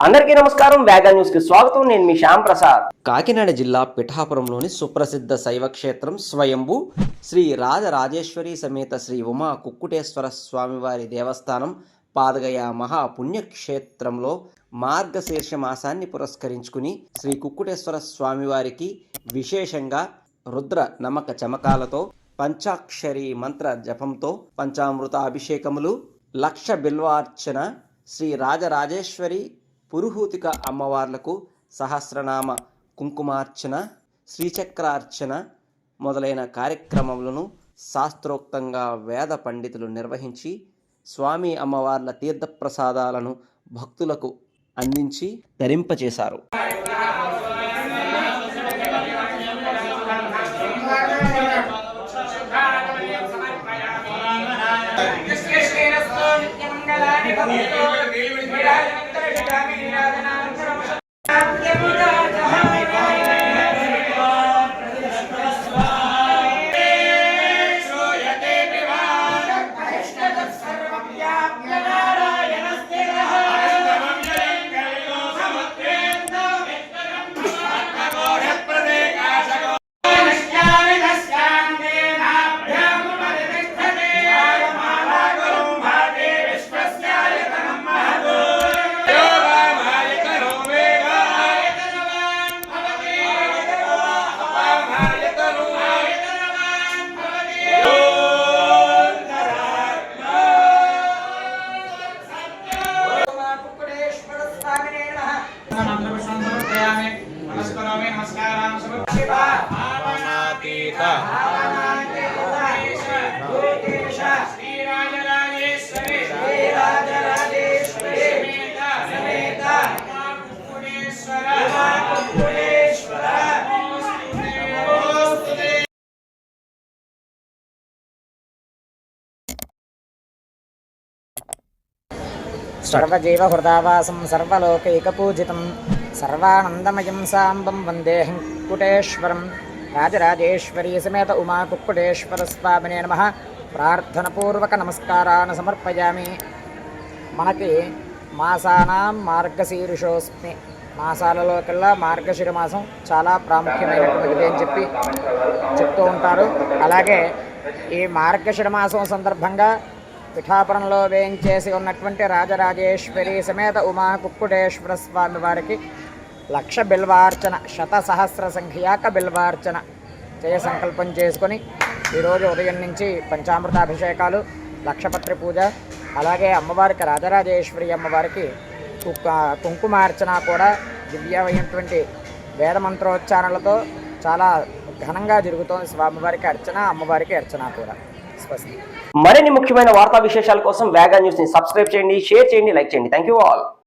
అందరికీ నమస్కారం వేగా న్యూస్కి స్వాగతం. నేను మీ శ్యామ్ ప్రసాద్. కాకినాడ జిల్లా పిఠాపురంలోని సుప్రసిద్ధ శైవ క్షేత్రం స్వయంభు శ్రీ రాజరాజేశ్వరి సమేత శ్రీ ఉమా కుక్కుటేశ్వర స్వామివారి దేవస్థానం పాదగయ మహా పుణ్యక్షేత్రంలో మార్గశీర్ష మాసాన్ని పురస్కరించుకుని శ్రీ కుక్కుటేశ్వర స్వామివారికి విశేషంగా రుద్ర నమక చమకాలతో పంచాక్షరి మంత్ర జపంతో పంచామృత అభిషేకములు లక్ష బిల్వార్చన శ్రీ రాజరాజేశ్వరి పురుహూతిక అమ్మవార్లకు సహస్రనామ కుంకుమార్చన శ్రీచక్రార్చన మొదలైన కార్యక్రమములను శాస్త్రోక్తంగా వేద పండితులు నిర్వహించి స్వామి అమ్మవార్ల తీర్థప్రసాదాలను భక్తులకు అందించి ధరింపచేశారు. Gracias. సర్వజీవహృదావాసం సర్వలోకైకపూజితం సర్వానందమయం సాంబం వందేహం కుటేశ్వరం రాజరాజేశ్వరీ సమేత ఉమా కుక్కుటేశ్వర స్వామినే నమ ప్రార్థనపూర్వక నమస్కారాన్ని సమర్పయామి మనకి మాసానాం మార్గశీర్షోస్మి మాసాలలోకెల్లా మార్గశిర మాసం చాలా ప్రాముఖ్యమైనటువంటిది అని చెప్పి చెప్తూ ఉంటారు. అలాగే ఈ మార్గశిర మాసం సందర్భంగా పిఠాపురంలో వేయించేసి ఉన్నటువంటి రాజరాజేశ్వరి సమేత ఉమా కుక్కుటేశ్వర స్వామి వారికి లక్ష బిల్వార్చన శత సహస్ర సంఖ్యాక బిల్వార్చన చేయ సంకల్పం చేసుకొని ఈరోజు ఉదయం నుంచి పంచామృతాభిషేకాలు లక్షపత్రి పూజ అలాగే అమ్మవారికి రాజరాజేశ్వరి అమ్మవారికి కుంకుమార్చన కూడా దివ్యమైనటువంటి వేద మంత్రోచ్చారణలతో చాలా ఘనంగా జరుగుతోంది స్వామివారికి అర్చన అమ్మవారికి అర్చన కూడా. స్వస్తి. మరిన్ని ముఖ్యమైన వార్తా విశేషాల కోసం వేగా న్యూస్ని సబ్స్క్రైబ్ చేయండి షేర్ చేయండి లైక్ చేయండి. Thank you all